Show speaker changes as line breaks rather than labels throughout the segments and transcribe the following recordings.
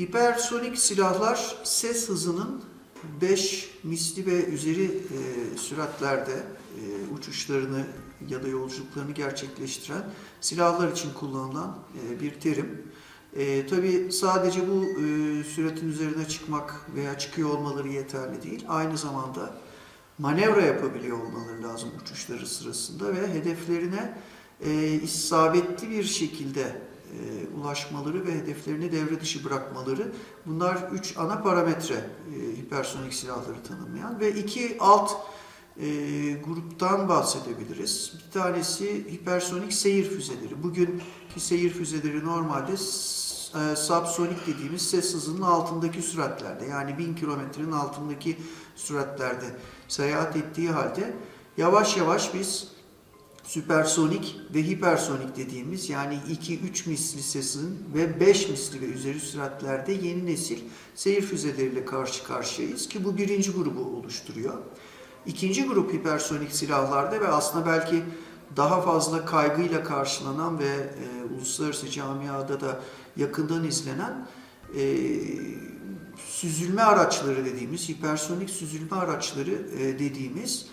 Hipersonik silahlar ses hızının 5 misli ve üzeri e, süratlerde e, uçuşlarını ya da yolculuklarını gerçekleştiren silahlar için kullanılan e, bir terim. E, Tabi sadece bu e, süratin üzerine çıkmak veya çıkıyor olmaları yeterli değil. Aynı zamanda manevra yapabiliyor olmaları lazım uçuşları sırasında ve hedeflerine e, isabetli bir şekilde e, ulaşmaları ve hedeflerini devre dışı bırakmaları bunlar üç ana parametre e, hipersonik silahları tanımlayan ve iki alt e, gruptan bahsedebiliriz. Bir tanesi hipersonik seyir füzeleri. Bugünkü seyir füzeleri normalde e, subsonik dediğimiz ses hızının altındaki süratlerde yani 1000 kilometrenin altındaki süratlerde seyahat ettiği halde yavaş yavaş biz süpersonik ve hipersonik dediğimiz yani 2-3 misli sesin ve 5 misli ve üzeri süratlerde yeni nesil seyir füzeleriyle karşı karşıyayız ki bu birinci grubu oluşturuyor. İkinci grup hipersonik silahlarda ve aslında belki daha fazla kaygıyla karşılanan ve e, uluslararası camiada da yakından izlenen e, süzülme araçları dediğimiz, hipersonik süzülme araçları e, dediğimiz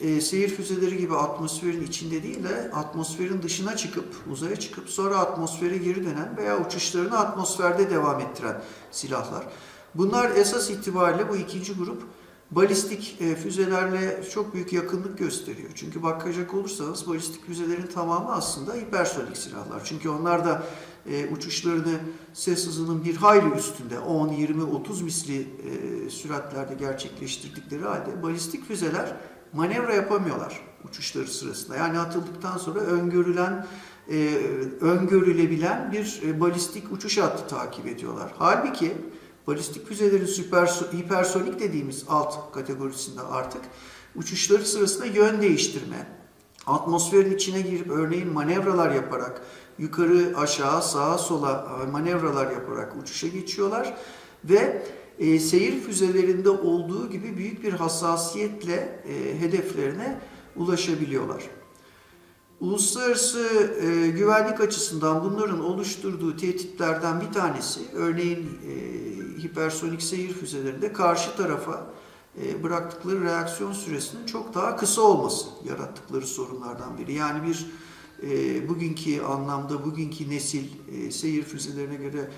e, seyir füzeleri gibi atmosferin içinde değil de atmosferin dışına çıkıp, uzaya çıkıp sonra atmosfere geri dönen veya uçuşlarını atmosferde devam ettiren silahlar. Bunlar esas itibariyle bu ikinci grup balistik e, füzelerle çok büyük yakınlık gösteriyor. Çünkü bakacak olursanız balistik füzelerin tamamı aslında hipersonik silahlar. Çünkü onlar da e, uçuşlarını ses hızının bir hayli üstünde 10, 20, 30 misli e, süratlerde gerçekleştirdikleri halde balistik füzeler manevra yapamıyorlar uçuşları sırasında. Yani atıldıktan sonra öngörülen e, öngörülebilen bir e, balistik uçuş hattı takip ediyorlar. Halbuki balistik füzelerin süper hipersonik dediğimiz alt kategorisinde artık uçuşları sırasında yön değiştirme, atmosferin içine girip örneğin manevralar yaparak yukarı aşağı sağa sola e, manevralar yaparak uçuşa geçiyorlar ve e, seyir füzelerinde olduğu gibi büyük bir hassasiyetle e, hedeflerine ulaşabiliyorlar. Uluslararası e, güvenlik açısından bunların oluşturduğu tehditlerden bir tanesi, örneğin e, hipersonik seyir füzelerinde karşı tarafa e, bıraktıkları reaksiyon süresinin çok daha kısa olması yarattıkları sorunlardan biri. Yani bir e, bugünkü anlamda, bugünkü nesil e, seyir füzelerine göre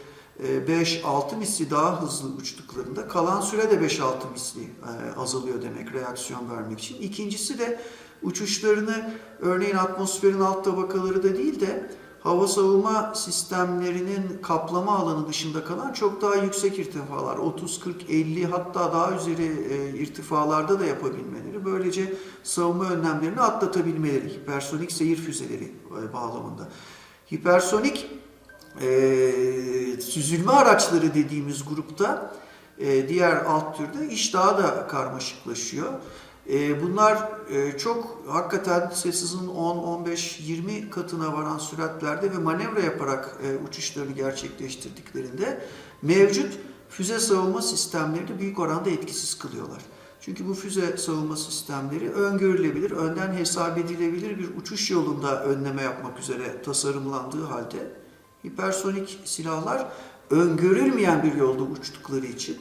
5-6 misli daha hızlı uçtuklarında kalan süre de 5-6 misli azalıyor demek reaksiyon vermek için. İkincisi de uçuşlarını örneğin atmosferin alt tabakaları da değil de hava savunma sistemlerinin kaplama alanı dışında kalan çok daha yüksek irtifalar 30, 40, 50 hatta daha üzeri e, irtifalarda da yapabilmeleri böylece savunma önlemlerini atlatabilmeleri hipersonik seyir füzeleri e, bağlamında. Hipersonik e, süzülme araçları dediğimiz grupta e, diğer alt türde iş daha da karmaşıklaşıyor. E, bunlar e, çok hakikaten ses hızının 10, 15, 20 katına varan süratlerde ve manevra yaparak e, uçuşlarını gerçekleştirdiklerinde mevcut füze savunma sistemlerini büyük oranda etkisiz kılıyorlar. Çünkü bu füze savunma sistemleri öngörülebilir, önden hesap edilebilir bir uçuş yolunda önleme yapmak üzere tasarımlandığı halde hipersonik silahlar öngörülmeyen bir yolda uçtukları için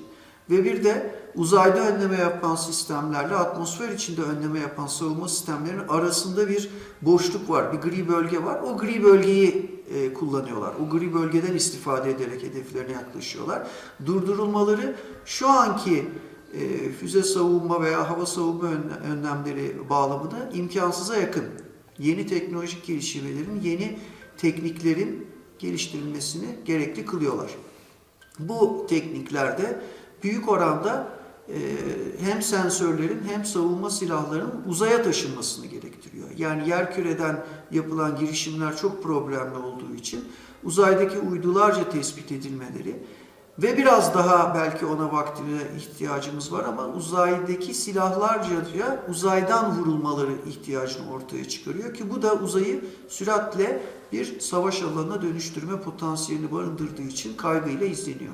ve bir de uzayda önleme yapan sistemlerle atmosfer içinde önleme yapan savunma sistemlerinin arasında bir boşluk var, bir gri bölge var. O gri bölgeyi e, kullanıyorlar. O gri bölgeden istifade ederek hedeflerine yaklaşıyorlar. Durdurulmaları şu anki e, füze savunma veya hava savunma önle- önlemleri bağlamında imkansıza yakın. Yeni teknolojik gelişmelerin, yeni tekniklerin geliştirilmesini gerekli kılıyorlar. Bu tekniklerde büyük oranda e, hem sensörlerin hem savunma silahlarının uzaya taşınmasını gerektiriyor. Yani yerküreden yapılan girişimler çok problemli olduğu için uzaydaki uydularca tespit edilmeleri ve biraz daha belki ona vaktine ihtiyacımız var ama uzaydaki silahlarca uzaydan vurulmaları ihtiyacını ortaya çıkarıyor ki bu da uzayı süratle bir savaş alanına dönüştürme potansiyelini barındırdığı için kaygıyla izleniyor.